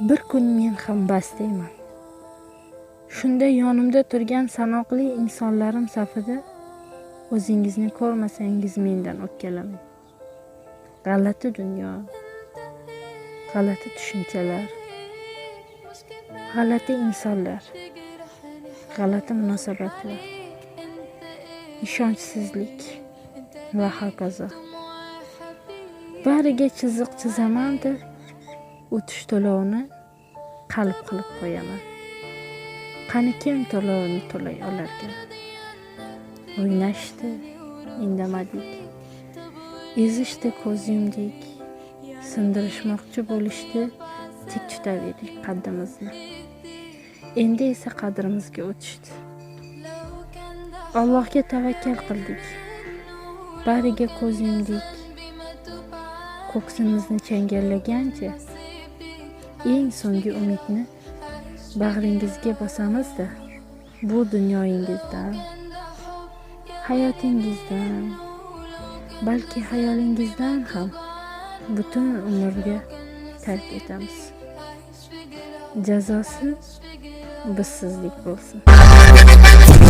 bir kun men ham bas deyman. Shunda yonimda turgan sanoqli insonlarim safida o'zingizni ko'rmasangiz mendan o'pkalamang g'alati dunyo g'alati tushunchalar g'alati insonlar g'alati munosabatlar ishonchsizlik va hokazo. Bariga chiziq chizaman o'tish to'lovini qalb qilib qo'yaman. Qani kim to'lovini to'lay olarkan? O'ynashdi indamadik. Ezishdi ko'z yumdik sindirishmoqchi bo'lishdi. Tik tutaverdik qaddimizni. Endi esa qadrimizga o'tishdi. Allohga tavakkal qildik. Bariga ko'z yumdik ko'ksimizni changallagancha eng so'nggi umidni bag'ringizga bosamizda. Bu dunyoyingizdan hayotingizdan balki xayolingizdan ham butun umrga tark etamiz. Jazosi bizsizlik bo'lsin.